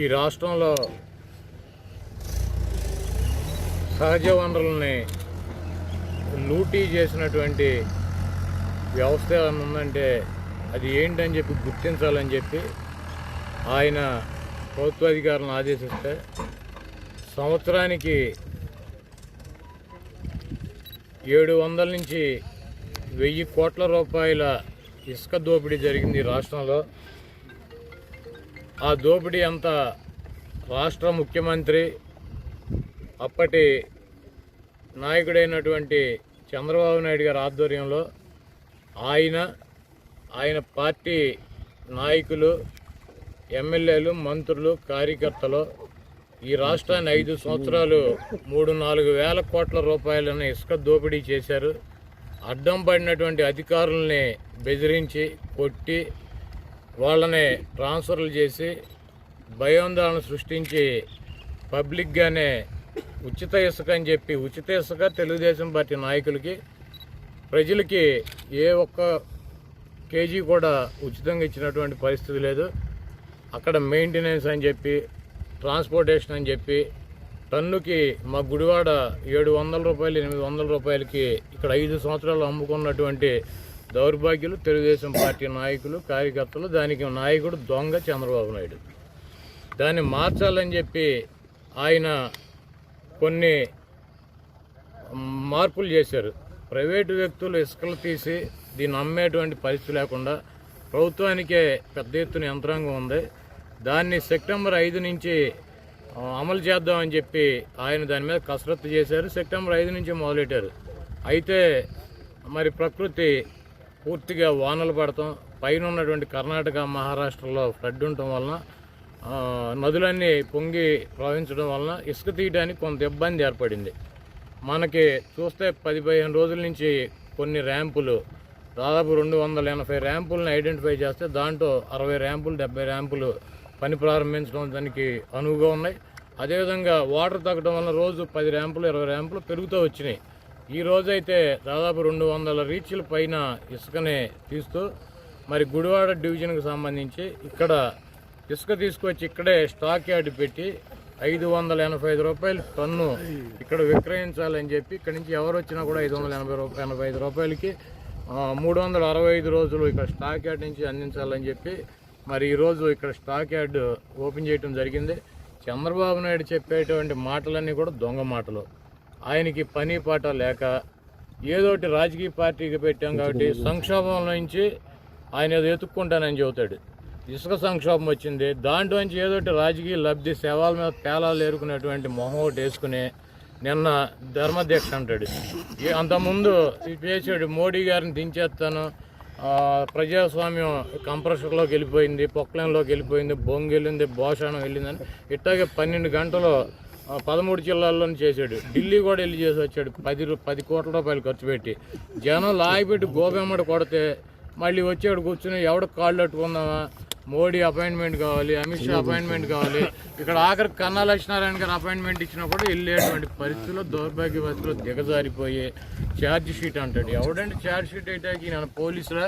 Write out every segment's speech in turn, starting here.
ఈ రాష్ట్రంలో సహజ వనరుల్ని లూటీ చేసినటువంటి వ్యవస్థ ఏమైనా ఉందంటే అది ఏంటని చెప్పి గుర్తించాలని చెప్పి ఆయన ప్రభుత్వాధికారులను ఆదేశిస్తే సంవత్సరానికి ఏడు వందల నుంచి వెయ్యి కోట్ల రూపాయల ఇసుక దోపిడీ జరిగింది ఈ రాష్ట్రంలో. ఆ దోపిడీ అంతా రాష్ట్ర ముఖ్యమంత్రి అప్పటి నాయకుడైనటువంటి చంద్రబాబు నాయుడు గారి ఆధ్వర్యంలో ఆయన ఆయన పార్టీ నాయకులు ఎమ్మెల్యేలు మంత్రులు కార్యకర్తలు ఈ రాష్ట్రాన్ని ఐదు సంవత్సరాలు మూడు నాలుగు వేల కోట్ల రూపాయలను ఇసుక దోపిడీ చేశారు. అడ్డం పడినటువంటి అధికారుల్ని బెదిరించి కొట్టి వాళ్ళని ట్రాన్స్ఫర్లు చేసి భయోందోళన సృష్టించి పబ్లిక్గానే ఉచిత ఇసుక అని చెప్పి ఉచిత ఇసుక తెలుగుదేశం పార్టీ నాయకులకి ప్రజలకి ఏ ఒక్క కేజీ కూడా ఉచితంగా ఇచ్చినటువంటి పరిస్థితి లేదు. అక్కడ మెయింటెనెన్స్ అని చెప్పి ట్రాన్స్పోర్టేషన్ అని చెప్పి టన్నుకి మా గుడివాడ ఏడు వందల రూపాయలు ఎనిమిది వందల రూపాయలకి ఇక్కడ ఐదు సంవత్సరాలు అమ్ముకున్నటువంటి దౌర్భాగ్యులు తెలుగుదేశం పార్టీ నాయకులు కార్యకర్తలు దానికి నాయకుడు దొంగ చంద్రబాబు నాయుడు. దాన్ని మార్చాలని చెప్పి ఆయన కొన్ని మార్పులు చేశారు. ప్రైవేటు వ్యక్తులు ఇసుకలు తీసి దీన్ని అమ్మేటువంటి పరిస్థితి లేకుండా ప్రభుత్వానికే పెద్ద ఎత్తున యంత్రాంగం ఉంది. దాన్ని సెప్టెంబర్ ఐదు నుంచి అమలు చేద్దామని చెప్పి ఆయన దాని మీద కసరత్తు చేశారు. సెప్టెంబర్ ఐదు నుంచి మొదలెట్టారు. అయితే మరి ప్రకృతి పూర్తిగా వానలు పడటం పైన ఉన్నటువంటి కర్ణాటక మహారాష్ట్రలో ఫ్లడ్ ఉండటం వలన నదులన్నీ పొంగి ప్రవహించడం వలన ఇసుక తీయడానికి కొంత ఇబ్బంది ఏర్పడింది. మనకి చూస్తే పది పదిహేను రోజుల నుంచి కొన్ని ర్యాంపులు దాదాపు రెండు వందల ఎనభై ర్యాంపులను ఐడెంటిఫై చేస్తే దాంట్లో అరవై ర్యాంపులు డెబ్బై ర్యాంపులు పని ప్రారంభించడం దానికి అనువుగా ఉన్నాయి. అదేవిధంగా వాటర్ తగ్గడం వల్ల రోజు పది ర్యాంపులు ఇరవై ర్యాంపులు పెరుగుతూ వచ్చినాయి. ఈ రోజైతే దాదాపు రెండు వందల రీచ్ల పైన ఇసుకనే తీస్తూ మరి గుడివాడ డివిజన్కు సంబంధించి ఇక్కడ ఇసుక తీసుకొచ్చి ఇక్కడే స్టాక్ యార్డ్ పెట్టి ఐదు వందల ఎనభై ఐదు రూపాయలు టన్ను ఇక్కడ విక్రయించాలని చెప్పి ఇక్కడ నుంచి ఎవరు వచ్చినా కూడా ఐదు వందల ఎనభై రూపాయలు ఎనభై ఐదు రూపాయలకి మూడు వందల అరవై ఐదు రోజులు ఇక్కడ స్టాక్ యార్డ్ నుంచి అందించాలని చెప్పి మరి ఈరోజు ఇక్కడ స్టాక్ యార్డ్ ఓపెన్ చేయడం జరిగింది. చంద్రబాబు నాయుడు చెప్పేటువంటి మాటలన్నీ కూడా దొంగ మాటలు. ఆయనకి పని పాట లేక ఏదోటి రాజకీయ పార్టీకి పెట్టాం కాబట్టి సంక్షోభం నుంచి ఆయన ఏదో ఎత్తుక్కుంటానని చెబుతాడు. ఇసుక సంక్షోభం వచ్చింది. దాంట్లోంచి ఏదోటి రాజకీయ లబ్ధి సేవల మీద పేలాలు ఏరుకునేటువంటి మొహం ఒకటి వేసుకుని నిన్న ధర్మధ్యక్ష అంటాడు. అంతకుముందు చేసాడు మోడీ గారిని దించేస్తాను. ప్రజాస్వామ్యం కంప్రెషర్లోకి వెళ్ళిపోయింది పొక్లైన్లోకి వెళ్ళిపోయింది బొంగు వెళ్ళింది భోషణం వెళ్ళిందని ఇట్టాగే పన్నెండు గంటలు పదమూడు జిల్లాల్లోనే చేశాడు. ఢిల్లీ కూడా వెళ్ళి చేసి వచ్చాడు. పది పది కోట్ల రూపాయలు ఖర్చు పెట్టి. జనం లాగిపెట్టి గోబెమ్మడి కొడితే మళ్ళీ వచ్చాడు కూర్చుని ఎవడ కాళ్ళు కట్టుకుందామా మోడీ అపాయింట్మెంట్ కావాలి అమిత్ షా అపాయింట్మెంట్ కావాలి. ఇక్కడ ఆఖరి కన్నా లక్ష్మీనారాయణ గారు అపాయింట్మెంట్ ఇచ్చినా కూడా వెళ్ళేటువంటి పరిస్థితుల్లో దౌర్భాగ్యవస్థలో దిగజారిపోయి ఛార్జ్ షీట్ అంటాడు. ఎవడంటే ఛార్జ్ షీట్ అయితే ఈయన పోలీసులా?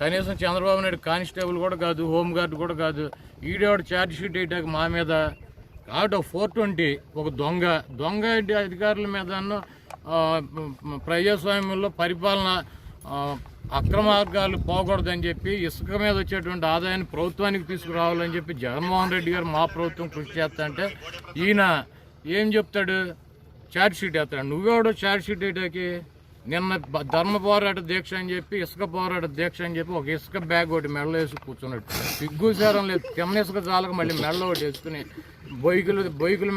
కనీసం చంద్రబాబు నాయుడు కానిస్టేబుల్ కూడా కాదు హోమ్ కూడా కాదు. ఈడేవాడు ఛార్జ్ షీట్ వేయటానికి మా మీద కాబట్టి ఒక ఫోర్ ట్వంటీ ఒక దొంగ దొంగ అధికారుల మీద ప్రజాస్వామ్యంలో పరిపాలన అక్రమ అక్రమార్గాలు పోకూడదని చెప్పి ఇసుక మీద వచ్చేటువంటి ఆదాయాన్ని ప్రభుత్వానికి తీసుకురావాలని చెప్పి జగన్మోహన్ రెడ్డి గారు మా ప్రభుత్వం కృషి చేస్తా అంటే ఈయన ఏం చెప్తాడు? ఛార్జ్ షీట్ వేస్తాడు. నువ్వెవడో ఛార్జ్ షీట్ నిన్న ధర్మ పోరాట దీక్ష అని చెప్పి ఇసుక పోరాట దీక్ష అని చెప్పి ఒక ఇసుక బ్యాగ్ ఒకటి మెడలో వేసి కూర్చున్నట్టు సిగ్గుసారం లేదు. తిన్న ఇసుక చాలక మళ్ళీ మెడలో ఒకటి వేసుకుని బొయ్యకులు బొయ్కుల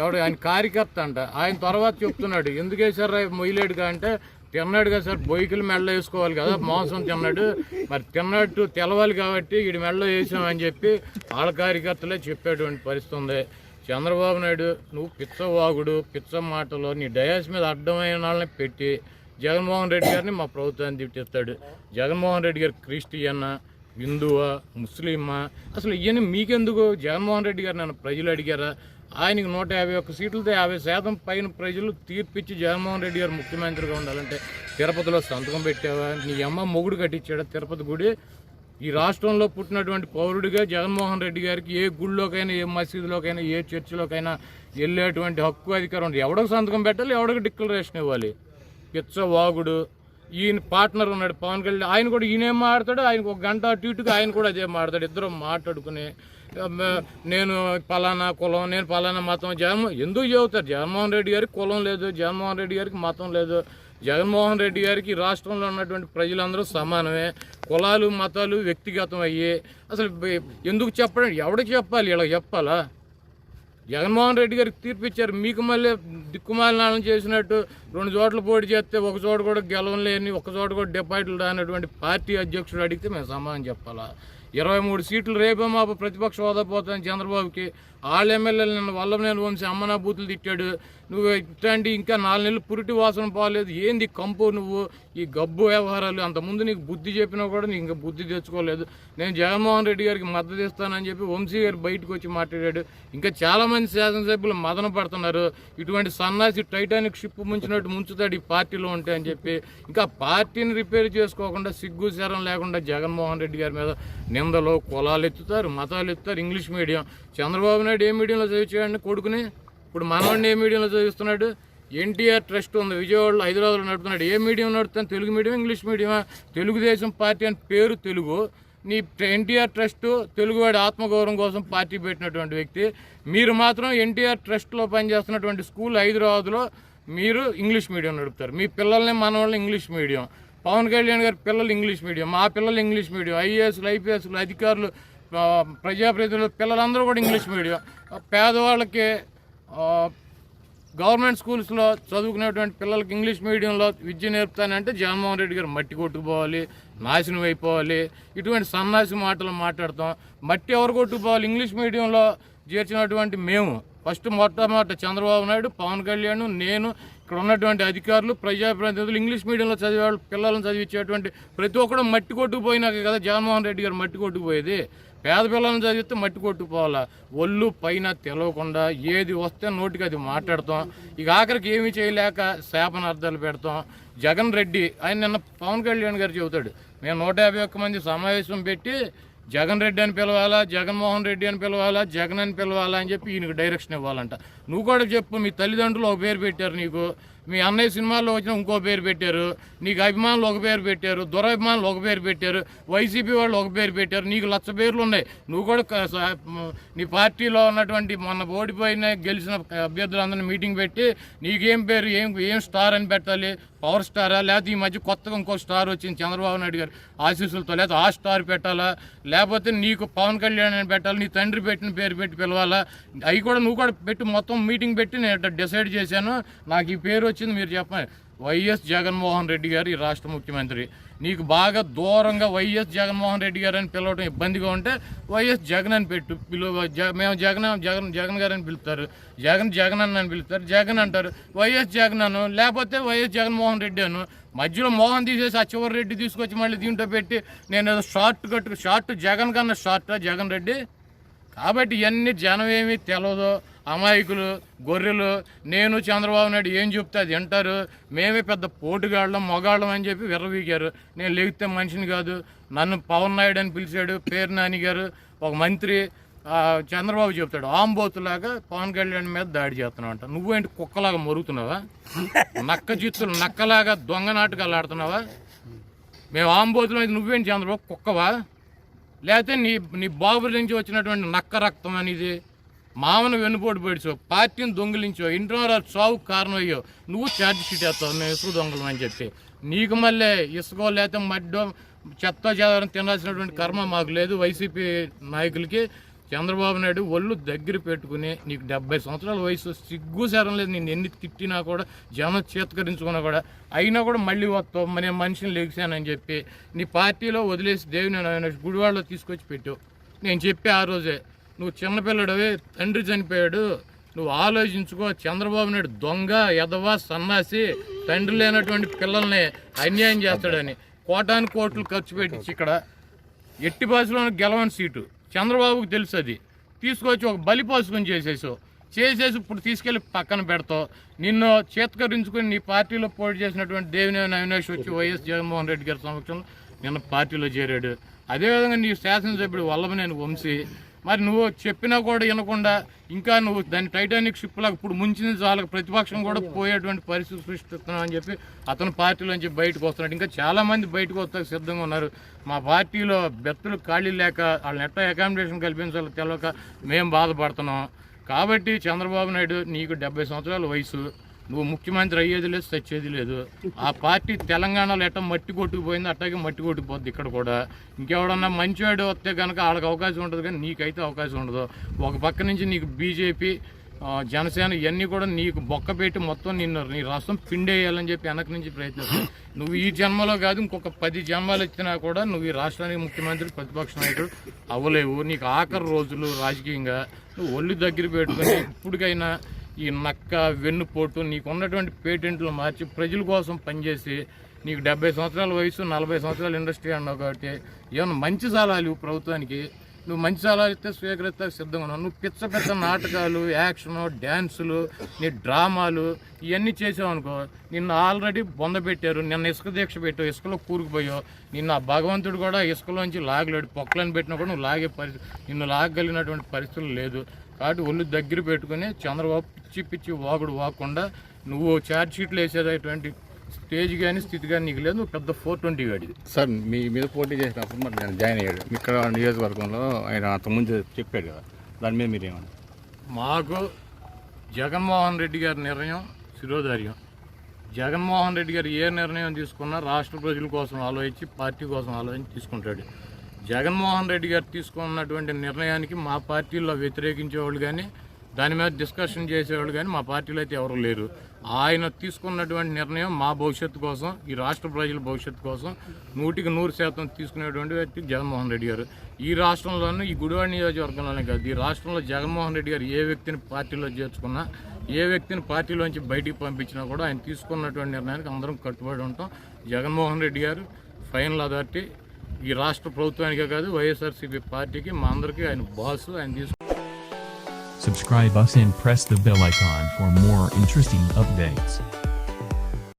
ఎవడు ఆయన కార్యకర్త అంట. ఆయన తర్వాత చెప్తున్నాడు ఎందుకు వేశారు మొయ్యలేడుగా? అంటే తిన్నాడుగా సార్ బొయ్కులు మెడలో వేసుకోవాలి కదా మాంసం తిన్నాడు. మరి తిన్నట్టు తెలవాలి కాబట్టి వీడి మెడలో వేసామని చెప్పి వాళ్ళ కార్యకర్తలే చెప్పేటువంటి పరిస్థితి ఉంది. చంద్రబాబు నాయుడు నువ్వు పిచ్చవాగుడు పిచ్చ మాటలు నీ డయాస్ మీద అడ్డమైన వాళ్ళని పెట్టి జగన్మోహన్ రెడ్డి గారిని మా ప్రభుత్వాన్ని తిట్టిస్తాడు. జగన్మోహన్ రెడ్డి గారు క్రిస్టియన్? హిందువా ముస్లిమా? అసలు ఇవన్నీ మీకెందుకు? జగన్మోహన్ రెడ్డి గారు నన్ను ప్రజలు అడిగారా? ఆయనకి నూట యాభై ఒక్క సీట్లతో యాభై శాతం పైన ప్రజలు తీర్పిచ్చి జగన్మోహన్ రెడ్డి గారు ముఖ్యమంత్రిగా ఉండాలంటే తిరుపతిలో సంతకం పెట్టావా? నీ అమ్మ మొగుడు కట్టించాడా తిరుపతి గుడి? ఈ రాష్ట్రంలో పుట్టినటువంటి పౌరుడిగా జగన్మోహన్ రెడ్డి గారికి ఏ గుళ్ళోకైనా ఏ మసీదులోకైనా ఏ చర్చిలోకైనా వెళ్ళేటువంటి హక్కు అధికారం ఉంది. ఎవడికి సంతకం పెట్టాలి? ఎవడికి డిక్లరేషన్ ఇవ్వాలి? పిచ్చ వాగుడు ఈయన పార్ట్నర్ ఉన్నాడు పవన్ కళ్యాణ్. ఆయన కూడా ఈయనేం మాట్లాడతాడు ఆయనకు ఒక గంట అటు ఇటుగా ఆయన కూడా అదే మాడతాడు ఇద్దరు మాట్లాడుకుని నేను పలానా కులం నేను పలానా మతం జగన్మోహన్ ఎందుకు చెబుతారు? జగన్మోహన్ రెడ్డి గారికి కులం లేదు జగన్మోహన్ రెడ్డి గారికి మతం లేదు. జగన్మోహన్ రెడ్డి గారికి రాష్ట్రంలో ఉన్నటువంటి ప్రజలందరూ సమానమే. కులాలు మతాలు వ్యక్తిగతం అయ్యి అసలు ఎందుకు చెప్పడం? ఎవడికి చెప్పాలి? ఇలా చెప్పాలా? జగన్మోహన్ రెడ్డి గారికి తీర్పు ఇచ్చారు. మీకు మళ్ళీ దిక్కుమాలనాలను చేసినట్టు రెండు చోట్ల పోటీ చేస్తే ఒక చోట కూడా గెలవలేని ఒక చోట కూడా డిపాజిట్లు రానటువంటి పార్టీ అధ్యక్షుడు అడిగితే మేము సమాధానం చెప్పాలా? ఇరవై మూడు సీట్లు రేపే మాపు ప్రతిపక్ష హోదా పోతాను చంద్రబాబుకి. వాళ్ళ ఎమ్మెల్యేలు నిన్న వల్లభనేని వంశీ అమ్మనా బూతులు తిట్టాడు. నువ్వు ఇట్లాంటి ఇంకా నాలుగు నెలలు పురిటి వాసన పోలేదు. ఏంది కంపు నువ్వు? ఈ గబ్బు వ్యవహారాలు. అంతకుముందు నీకు బుద్ధి చెప్పినా కూడా నీకు ఇంకా బుద్ధి తెచ్చుకోలేదు. నేను జగన్మోహన్ రెడ్డి గారికి మద్దతు ఇస్తానని చెప్పి వంశీ గారు బయటకు వచ్చి మాట్లాడాడు. ఇంకా చాలామంది శాసనసభ్యులు మదన పడుతున్నారు. ఇటువంటి సన్నాసి టైటానిక్ షిప్ ముంచినట్టు ముంచుతాడు ఈ పార్టీలో ఉంటే అని చెప్పి. ఇంకా పార్టీని రిపేర్ చేసుకోకుండా సిగ్గు శరం లేకుండా జగన్మోహన్ రెడ్డి గారి మీద నిందలు కులాలు ఎత్తుతారు మతాలు ఎత్తుతారు ఇంగ్లీష్ మీడియం. చంద్రబాబు నాయుడు ఏ మీడియంలో చదివించాడు కొడుకుని? ఇప్పుడు మనవాడిని ఏ మీడియంలో చదివిస్తున్నాడు? ఎన్టీఆర్ ట్రస్ట్ ఉంది విజయవాడలో హైదరాబాద్లో నడుపుతున్నాడు. ఏ మీడియం నడుపుతాను? తెలుగు మీడియం ఇంగ్లీష్ మీడియమా? తెలుగుదేశం పార్టీ అని పేరు తెలుగు. నీ ఎన్టీఆర్ ట్రస్ట్ తెలుగువాడి ఆత్మగౌరవం కోసం పార్టీ పెట్టినటువంటి వ్యక్తి. మీరు మాత్రం ఎన్టీఆర్ ట్రస్ట్లో పనిచేస్తున్నటువంటి స్కూల్ హైదరాబాద్లో మీరు ఇంగ్లీష్ మీడియం నడుపుతారు. మీ పిల్లల్ని మనవాళ్ళని ఇంగ్లీష్ మీడియం. పవన్ కళ్యాణ్ గారి పిల్లలు ఇంగ్లీష్ మీడియం మా పిల్లలు ఇంగ్లీష్ మీడియం ఐఏఎస్లు ఐపీఎస్లు అధికారులు ప్రజాప్రతినిధులు పిల్లలందరూ కూడా ఇంగ్లీష్ మీడియం. పేదవాళ్ళకి గవర్నమెంట్ స్కూల్స్లో చదువుకునేటువంటి పిల్లలకి ఇంగ్లీష్ మీడియంలో విద్య నేర్పుతానంటే జగన్మోహన్ రెడ్డి గారు మట్టి కొట్టుకుపోవాలి నాశనం అయిపోవాలి. ఇటువంటి సన్నాసి మాటలు మాట్లాడతాం. మట్టి ఎవరు కొట్టుకుపోవాలి? ఇంగ్లీష్ మీడియంలో చేర్చినటువంటి మేము. ఫస్ట్ మొట్టమొదట చంద్రబాబు నాయుడు పవన్ కళ్యాణ్ నేను ఇక్కడ ఉన్నటువంటి అధికారులు ప్రజాప్రతినిధులు ఇంగ్లీష్ మీడియంలో చదివే వాళ్ళు పిల్లలను చదివించేటువంటి ప్రతి ఒక్కడు మట్టి కొట్టుకుపోయినాక కదా జగన్మోహన్ రెడ్డి గారు మట్టి కొట్టుకుపోయేది. పేద పిల్లలను చదివితే మట్టి కొట్టుకుపోవాలా? ఒళ్ళు పైన తెలవకుండా ఏది వస్తే నోటికి అది మాట్లాడతాం. ఇక ఆఖరికి ఏమీ చేయలేక శాపనార్థాలు పెడతాం. జగన్ రెడ్డి ఆయన నిన్న పవన్ కళ్యాణ్ గారు చెబుతాడు మేము నూట యాభై ఒక్క మంది సమావేశం పెట్టి జగన్ రెడ్డి అని పిలవాలా జగన్మోహన్ రెడ్డి అని పిలవాలా జగన్ అని పిలవాలా అని చెప్పి ఈయనకు డైరెక్షన్ ఇవ్వాలంట. నువ్వు కూడా చెప్పు మీ తల్లిదండ్రులు ఒక పేరు పెట్టారు నీకు. మీ అన్నయ్య సినిమాల్లో వచ్చిన ఇంకో పేరు పెట్టారు నీకు అభిమానులు ఒక పేరు పెట్టారు దురభిమానులు ఒక పేరు పెట్టారు వైసీపీ వాళ్ళు ఒక పేరు పెట్టారు నీకు లక్ష పేర్లు ఉన్నాయి. నువ్వు కూడా నీ పార్టీలో ఉన్నటువంటి మొన్న ఓడిపోయిన గెలిచిన అభ్యర్థులందరినీ మీటింగ్ పెట్టి నీకేం పేరు ఏం ఏం స్టార్ అని పెట్టాలి? పవర్ స్టారా? లేకపోతే ఈ మధ్య కొత్తగా ఇంకో స్టార్ వచ్చింది చంద్రబాబు నాయుడు గారు ఆశీస్సులతో. లేకపోతే ఆ స్టార్ పెట్టాలా? లేకపోతే నీకు పవన్ కళ్యాణ్ అని పెట్టాలి? నీ తండ్రి పెట్టిన పేరు పెట్టి పిలవాలా? అవి కూడా నువ్వు కూడా పెట్టి మొత్తం మీటింగ్ పెట్టి నేను డిసైడ్ చేశాను. నాకు ఈ పేరు వచ్చింది మీరు చెప్పండి. వైఎస్ జగన్మోహన్ రెడ్డి గారు ఈ రాష్ట్ర ముఖ్యమంత్రి. నీకు బాగా దూరంగా వైఎస్ జగన్మోహన్ రెడ్డి గారు అని పిలవడం ఇబ్బందిగా ఉంటే వైఎస్ జగన్ అని పెట్టు పిలువ మేము జగన్ జగన్ జగన్ గారు అని పిలుస్తారు. జగన్ జగన్ అన్న అని పిలుస్తారు. జగన్ అంటారు. వైఎస్ జగన్ అను లేకపోతే వైఎస్ జగన్మోహన్ రెడ్డి అను. మధ్యలో మోహన్ తీసేసి ఆ చివరి రెడ్డి తీసుకొచ్చి మళ్ళీ దీంట్లో పెట్టి నేను ఏదో షార్ట్ కట్ షార్ట్ జగన్ కన్నా షార్టా జగన్ రెడ్డి? కాబట్టి ఇవన్నీ జనం ఏమీ తెలియదు అమాయకులు గొర్రెలు నేను చంద్రబాబు నాయుడు ఏం చెప్తే అది వింటారు. మేమే పెద్ద పోటుగాళ్ళం మొగాళ్ళం అని చెప్పి విర్రవీగారు. నేను లేగితే మనిషిని కాదు. నన్ను పవన్ నాయుడు అని పిలిచాడు పేరు నాని గారు. ఒక మంత్రి చంద్రబాబు చెప్తాడు ఆంబోతులాగా పవన్ కళ్యాణ్ మీద దాడి చేస్తున్నావు అంట. నువ్వేంటి కుక్కలాగా మొరుగుతున్నావా? నక్క జిత్తులు నక్కలాగా దొంగ నాటకాలు ఆడుతున్నావా? మేము ఆంబోతులు అయితే నువ్వేంటి చంద్రబాబు కుక్కవా? లేకపోతే నీ నీ బాబుల నుంచి వచ్చినటువంటి నక్క రక్తం అనేది మామను వెన్నుపోటు పడిచో పార్టీని దొంగిలించో ఇంట్లో చావుకు కారణం అయ్యో నువ్వు ఛార్జ్ షీట్ వేస్తావు మేము ఇసుక దొంగలం అని చెప్పి. నీకు మళ్ళీ ఇసుకో లేకపోతే మడ్డో చెత్త చెదారం తినాల్సినటువంటి కర్మ మాకు లేదు వైసీపీ నాయకులకి. చంద్రబాబు నాయుడు ఒళ్ళు దగ్గర పెట్టుకుని నీకు డెబ్బై సంవత్సరాల వయసు సిగ్గు శరం లేదు. నేను ఎన్ని తిట్టినా కూడా జనం చేతకరించుకున్నా కూడా అయినా కూడా మళ్ళీ వస్తావు. మరి మనిషిని లెగిసానని చెప్పి నీ పార్టీలో వదిలేసి దేవుని గుడివాడలో తీసుకొచ్చి పెట్టావు నేను చెప్పే ఆ రోజే నువ్వు చిన్నపిల్లడవే తండ్రి చనిపోయాడు నువ్వు ఆలోచించుకో చంద్రబాబు నాయుడు దొంగ ఎదవా సన్నాసి తండ్రి లేనటువంటి పిల్లల్ని అన్యాయం చేస్తాడని కోటాను కోట్లు ఖర్చు పెట్టించి ఇక్కడ ఎట్టి భాషలోని గెలవని సీటు. చంద్రబాబుకు తెలుసు అది. తీసుకొచ్చి ఒక బలి పోసుకొని చేసేసావు. చేసేసి ఇప్పుడు తీసుకెళ్ళి పక్కన పెడతావు. నిన్ను చేతకరించుకొని నీ పార్టీలో పోటీ చేసినటువంటి దేవినేని అవినాష్ వచ్చి వైఎస్ జగన్మోహన్ రెడ్డి గారి సమక్షంలో నిన్న పార్టీలో చేరాడు. అదేవిధంగా నీ శాసనసభ్యుడు వల్లభనేని వంశీ మరి నువ్వు చెప్పినా కూడా వినకుండా ఇంకా నువ్వు దాని టైటానిక్ షిప్ లాగా ఇప్పుడు ముంచిన చాలా ప్రతిపక్షం కూడా పోయేటువంటి పరిస్థితి సృష్టిస్తున్నావు అని చెప్పి అతని పార్టీలోంచి బయటకు వస్తున్నాడు. ఇంకా చాలామంది బయటకు వస్తా సిద్ధంగా ఉన్నారు. మా పార్టీలో బెత్తలు ఖాళీ లేక వాళ్ళని ఎట్లా అకామిడేషన్ కల్పించాలో తెలియక మేము బాధపడుతున్నాం. కాబట్టి చంద్రబాబు నాయుడు నీకు డెబ్బై సంవత్సరాల వయసు. నువ్వు ముఖ్యమంత్రి అయ్యేది లేదు చచ్చేది లేదు. ఆ పార్టీ తెలంగాణలో ఎట్ట మట్టి కొట్టుకుపోయింది అట్టాగే మట్టి కొట్టుకుపోద్ది ఇక్కడ కూడా. ఇంకెవడన్నా మంచివాడు వస్తే కనుక వాళ్ళకి అవకాశం ఉంటుంది కానీ నీకైతే అవకాశం ఉండదు. ఒక పక్క నుంచి నీకు బీజేపీ జనసేన ఇవన్నీ కూడా నీకు బొక్క పెట్టి మొత్తం నిన్ను నీ రాష్ట్రం పిండేయాలని చెప్పి వెనక నుంచి ప్రయత్నిస్తావు నువ్వు ఈ జన్మలో కాదు ఇంకొక పది జన్మలు ఇచ్చినా కూడా నువ్వు ఈ రాష్ట్రానికి ముఖ్యమంత్రి ప్రతిపక్ష నాయకుడు అవ్వలేవు. నీకు ఆఖరి రోజులు రాజకీయంగా నువ్వు ఒళ్ళు దగ్గర పెట్టుకొని ఇప్పటికైనా ఈ నక్క వెన్నుపోటు నీకు ఉన్నటువంటి పేటెంట్లు మార్చి ప్రజల కోసం పనిచేసి నీకు డెబ్బై సంవత్సరాల వయసు నలభై సంవత్సరాల ఇండస్ట్రీ అన్నావు కాబట్టి ఏమన్నా మంచి సలహాలు ప్రభుత్వానికి? నువ్వు మంచి సలహాలు ఇస్తే స్వీకరిస్తే సిద్ధంగా ఉన్నావు. నువ్వు పిచ్చ పిచ్చ నాటకాలు యాక్షను డ్యాన్సులు నీ డ్రామాలు ఇవన్నీ చేసావు అనుకో నిన్ను ఆల్రెడీ బొంద పెట్టారు నిన్న ఇసుక దీక్ష పెట్టావు ఇసుకలో కూరుకుపోయావు. నిన్న ఆ భగవంతుడు కూడా ఇసుకలోంచి లాగలేడు పొక్కలను పెట్టినా కూడా నువ్వు లాగే పరిస్థితి నిన్ను లాగగలిగినటువంటి పరిస్థితులు లేదు. కాబట్టి ఒళ్ళు దగ్గర పెట్టుకుని చంద్రబాబు పిచ్చి పిచ్చి వాగుడు వాకుండా నువ్వు ఛార్జ్ షీట్లు వేసేటటువంటి స్టేజ్ కానీ స్థితి కానీ నీకు లేదు. నువ్వు పెద్ద ఫోర్ ట్వంటీ గాడిది సార్ మీ మీద పోటీ చేసినప్పుడు మరి నేను జాయిన్ అయ్యాడు. ఇక్కడ నియోజకవర్గంలో ఆయన అంతకుముందు చెప్పాడు కదా. దాని మీద మీరు ఏమన్నా మాకు జగన్మోహన్ రెడ్డి గారి నిర్ణయం శిరోధార్యం. జగన్మోహన్ రెడ్డి గారు ఏ నిర్ణయం తీసుకున్నా రాష్ట్ర ప్రజల కోసం ఆలోచించి పార్టీ కోసం ఆలోచించి తీసుకుంటాడు. జగన్మోహన్ రెడ్డి గారు తీసుకున్నటువంటి నిర్ణయానికి మా పార్టీలో వ్యతిరేకించేవాళ్ళు కానీ దాని మీద డిస్కషన్ చేసేవాళ్ళు కానీ మా పార్టీలో అయితే ఎవరు లేరు. ఆయన తీసుకున్నటువంటి నిర్ణయం మా భవిష్యత్తు కోసం ఈ రాష్ట్ర ప్రజల భవిష్యత్తు కోసం నూటికి నూరు శాతం తీసుకునేటువంటి వ్యక్తి జగన్మోహన్ రెడ్డి గారు. ఈ రాష్ట్రంలోనూ ఈ గుడివాడ నియోజకవర్గంలోనే కాదు ఈ రాష్ట్రంలో జగన్మోహన్ రెడ్డి గారు ఏ వ్యక్తిని పార్టీలో చేర్చుకున్నా ఏ వ్యక్తిని పార్టీలోంచి బయటికి పంపించినా కూడా ఆయన తీసుకున్నటువంటి నిర్ణయానికి అందరం కట్టుబడి ఉంటాం. జగన్మోహన్ రెడ్డి గారు ఫైనల్ అథారిటీ ఈ రాష్ట్ర ప్రభుత్వానికే కాదు వైఎస్ఆర్సీపీ పార్టీకి మా అందరికీ ఆయన బాసు ఆయన తీసుకు Subscribe us and press the bell icon for more interesting updates.